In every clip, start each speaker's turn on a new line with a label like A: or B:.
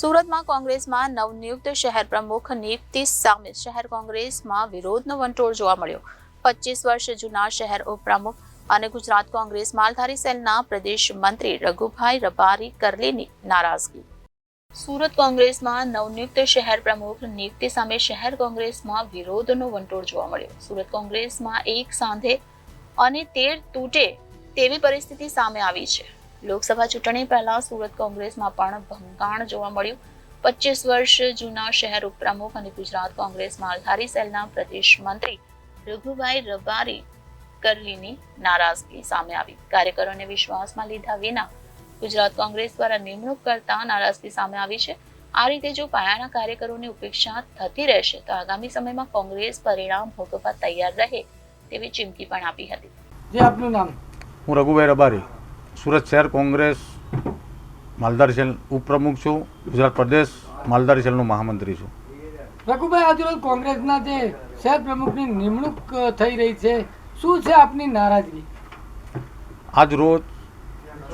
A: સુરતમાં કોંગ્રેસમાં નવનિયુક્ત શહેર પ્રમુખ નિયુક્તિ સામે શહેર કોંગ્રેસમાં વિરોધનો વંટોળ જોવા મળ્યો. પચીસ વર્ષ જૂના શહેર ઉપપ્રમુખ અને ગુજરાત કોંગ્રેસ માલધારી સેલના પ્રદેશ મંત્રી રઘુભાઈ રબારી કરલીની નારાજગી. સુરત કોંગ્રેસમાં નવનિયુક્ત શહેર પ્રમુખ નિયુક્તિ સામે શહેર કોંગ્રેસમાં વિરોધનો વંટોળ જોવા મળ્યો. સુરત કોંગ્રેસમાં એક સાંધે અને તેર તૂટે તેવી પરિસ્થિતિ સામે આવી છે. લોકસભા ચૂંટણી પહેલા સુરત કોંગ્રેસમાં પણ ભંગાણ જોવા મળ્યું. પચીસ વર્ષ જૂના શહેર ઉપપ્રમુખ અને ગુજરાત કોંગ્રેસ માલધારી સેલના પ્રદેશ મંત્રી રઘુભાઈ રબારી કરલીની નારાજગી સામે આવી. કાર્યકરોને વિશ્વાસમાં લીધા વિના ગુજરાત કોંગ્રેસ દ્વારા નિમણૂક કરતા નારાજગી સામે આવી છે. આ રીતે જો પાયાના કાર્યકરોની ઉપેક્ષા થતી રહેશે તો આગામી સમયમાં કોંગ્રેસ પરિણામ ભોગવવા તૈયાર રહે તેવી ચીમકી પણ આપી હતી.
B: જે આપનું નામ?
C: હું રઘુભાઈ રબારી. સુરત શહેર કોંગ્રેસ માલધારી સેલ ઉપપ્રમુખ છું. ગુજરાત પ્રદેશ માલધારી સેલનું મહામંત્રી છું.
B: રઘુભાઈ આજરોજ કોંગ્રેસના જે શહેર પ્રમુખની નિમણૂક થઈ રહી છે શું છે આપની નારાજગી?
C: આજ રોજ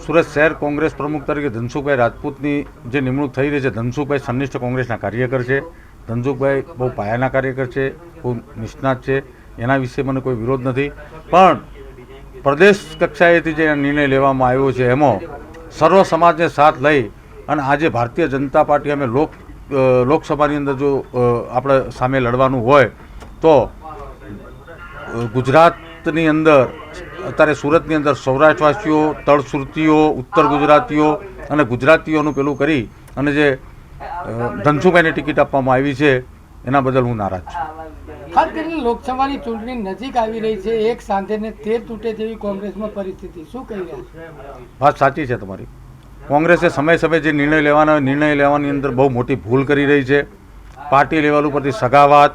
C: સુરત શહેર કોંગ્રેસ પ્રમુખ તરીકે ધનસુખભાઈ રાજપૂતની જે નિમણૂક થઈ રહી છે ધનસુખભાઈ સંનિષ્ઠ કોંગ્રેસના કાર્યકર છે. ધનસુખભાઈ બહુ પાયાના કાર્યકર છે બહુ નિષ્ણાત છે. એના વિશે મને કોઈ વિરોધ નથી. પણ પ્રદેશ કક્ષાએથી જે નિર્ણય લેવામાં આવ્યો છે, એમાં સર્વ સમાજને સાથ લઈ અને આજે ભારતીય જનતા પાર્ટી અમે લોક લોકસભાની અંદર જો આપણે સામે લડવાનું હોય, તો ગુજરાતની અંદર, અત્યારે સુરતની અંદર સૌરાષ્ટ્રવાસીઓ, તળસુરતીઓ, ઉત્તર ગુજરાતીઓ અને ગુજરાતીઓનું પેલું કરી અને જે ધનસુભાઈની ટિકિટ આપવામાં આવી છે, એના બદલ હું નારાજ છું.
B: ખાસ કરીને લોકસભાની ચૂંટણી નજીક આવી રહી છે, એક સાંધે ને તેર તૂટે તેવી કોંગ્રેસમાં પરિસ્થિતિ. શું કહી રહ્યા
C: વાત સાચી છે તમારી. કોંગ્રેસે સમય સમયે જે નિર્ણય લેવાના, નિર્ણય લેવાની અંદર બહુ મોટી ભૂલ કરી રહી છે. પાર્ટી લેવલ ઉપરથી સગાવાત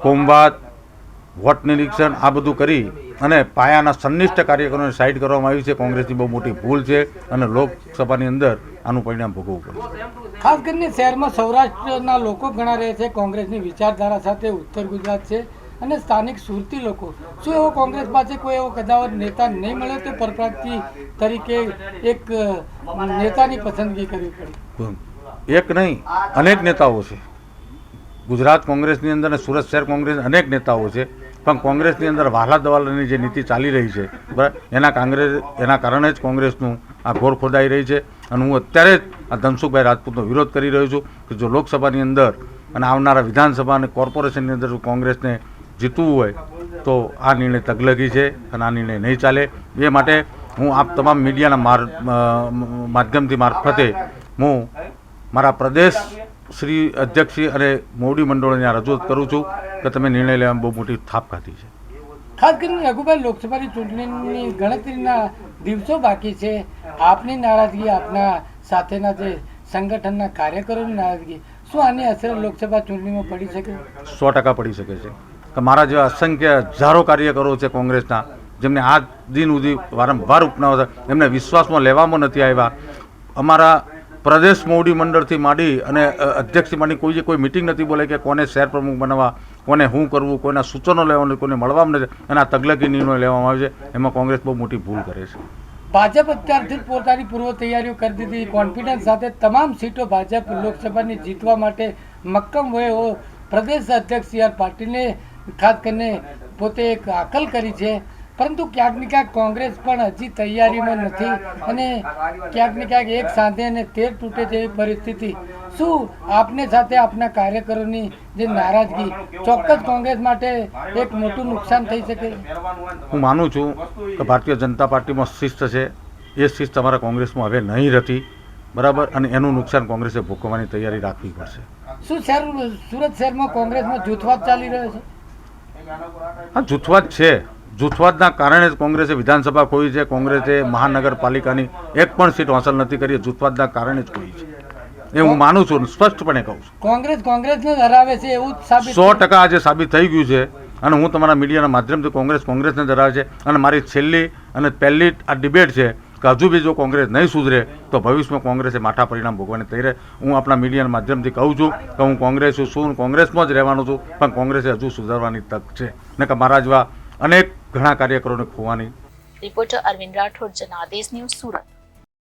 C: કોમવાત વોટ નિરીક્ષણ આ બધું કરી અને પાયાના સંનિષ્ઠ કાર્યકરોને સાઈડ કરવામાં આવી છે. કોંગ્રેસની બહુ મોટી ભૂલ છે અને લોકસભાની અંદર આનું પરિણામ ભોગવવું પડશે.
B: ખાસ કરીને શહેરમાં સૌરાષ્ટ્રના લોકો ઘણા રહે છે કોંગ્રેસની વિચારધારા સાથે ઉત્તર ગુજરાત છે અને સ્થાનિક સુરતી લોકો. શું એવો કોંગ્રેસ પાસે કોઈ એવો કદાવર નેતા નહીં મળ્યો તે પરપ્રાંતિ તરીકે એક નેતાની પસંદગી કરવી પડી?
C: એક નહીં અનેક નેતાઓ છે. ગુજરાત કોંગ્રેસની અંદર અને સુરત શહેર કોંગ્રેસ અનેક નેતાઓ છે. પણ કોંગ્રેસની અંદર વાહલા દવાલાની જે નીતિ ચાલી રહી છે, બરાબર? એના કોંગ્રેસ, એના કારણે જ કોંગ્રેસનું આ ઘોર ખોદાઈ રહી છે અને હું અત્યારે જ આ ધનસુખભાઈ રાજપૂતનો વિરોધ કરી રહ્યો છું કે જો લોકસભાની અંદર અને આવનારા વિધાનસભા અને કોર્પોરેશનની અંદર જો કોંગ્રેસને જીતવું હોય, તો આ નિર્ણય તગલગી છે અને આ નિર્ણય નહીં ચાલે. એ માટે હું આપ તમામ મીડિયાના માર માધ્યમથી મારફતે હું મારા પ્રદેશ શ્રી અધ્યક્ષશ્રી અને મોવડી મંડળને આ રજૂઆત કરું છું કે તમે નિર્ણય લેવામાં બહુ મોટી થાપ ખાધી છે.
B: ખાસ કરીને રઘુભાઈ લોકસભાની ચૂંટણીની ગણતરીના દિવસો બાકી છે. આપની નારાજગી આપના સાથેના જે સંગઠનના કાર્યકરોની નારાજગી શું આની અસર લોકસભા ચૂંટણીમાં પડી શકે?
C: સો ટકા પડી શકે છે. કે મારા જેવા અસંખ્ય હજારો કાર્યકરો છે કોંગ્રેસના જેમને આ દિન સુધી વારંવાર ઉપનાવ એમને વિશ્વાસમાં લેવામાં નથી આવ્યા. અમારા પ્રદેશ મોવડી મંડળથી માંડી અને અધ્યક્ષથી માંડી કોઈ કોઈ મિટિંગ નથી બોલે કે કોને શહેર પ્રમુખ બનાવવા, કોને શું કરવું, કોઈના સૂચનો લેવાનું કોને મળવામાં નથી અને તગલકી નિર્ણય લેવામાં આવે છે, એમાં કોંગ્રેસ બહુ મોટી ભૂલ કરે છે.
B: ભાજપ અત્યારથી જ પોતાની પૂર્વ તૈયારીઓ કરી દીધી. કોન્ફિડન્સ સાથે તમામ સીટો ભાજપ લોકસભાની જીતવા માટે મક્કમ હોય એવો પ્રદેશ અધ્યક્ષ સી આર પાટીલે ખાસ કરીને પોતે એક આકલ કરી છે. પરંતુ ક્યાંક ને ક્યાંક કોંગ્રેસ પણ હજી તૈયારીમાં નથી અને ક્યાંક ને ક્યાંક એક સાથે અને તેર તૂટે જેવી પરિસ્થિતિ. શું આપને સાથે આપના કાર્યકરોની જે નારાજગી ચોક્કસ કોંગ્રેસ માટે એક મોટું નુકસાન થઈ શકે?
C: હું માનું છું કે ભારતીય જનતા પાર્ટીમાં શિસ્ત છે. એ શિસ્ત અમારા કોંગ્રેસમાં હવે નહીં રહેતી. બરાબર? અને એનું નુકસાન કોંગ્રેસે ભોગવવાની તૈયારી રાખવી પડશે.
B: શું શહેર સુરત શહેરમાં કોંગ્રેસમાં જૂથવાદ ચાલી રહ્યો છે?
C: હા જૂથવાદ છે. જૂથવાદના કારણે જ કોંગ્રેસે વિધાનસભા ખોઈ છે. કોંગ્રેસે મહાનગરપાલિકાની એક પણ સીટ હાંસલ નથી કરી. જૂથવાદના કારણે જ ખોઈ છે. એ હું માનું છું સ્પષ્ટપણે કહું છું.
B: કોંગ્રેસ કોંગ્રેસને ધરાવે છે એવું
C: સો ટકા આજે સાબિત થઈ ગયું છે અને હું તમારા મીડિયાના માધ્યમથી કોંગ્રેસ કોંગ્રેસને ધરાવે છે. અને મારી છેલ્લી અને પહેલી આ ડિબેટ છે કે હજુ બી જો કોંગ્રેસ નહીં સુધરે તો ભવિષ્યમાં કોંગ્રેસે માઠા પરિણામ ભોગવવાની તૈયાર હું આપણા મીડિયાના માધ્યમથી કહું છું કે હું કોંગ્રેસ છું કોંગ્રેસમાં જ રહેવાનું છું પણ કોંગ્રેસે હજુ સુધારવાની તક છે. ને કે મારા જેવા અનેક ઘણા કાર્યકરોને ખોવાની.
A: Reporter Arvind Rathod Janadesh news Surat.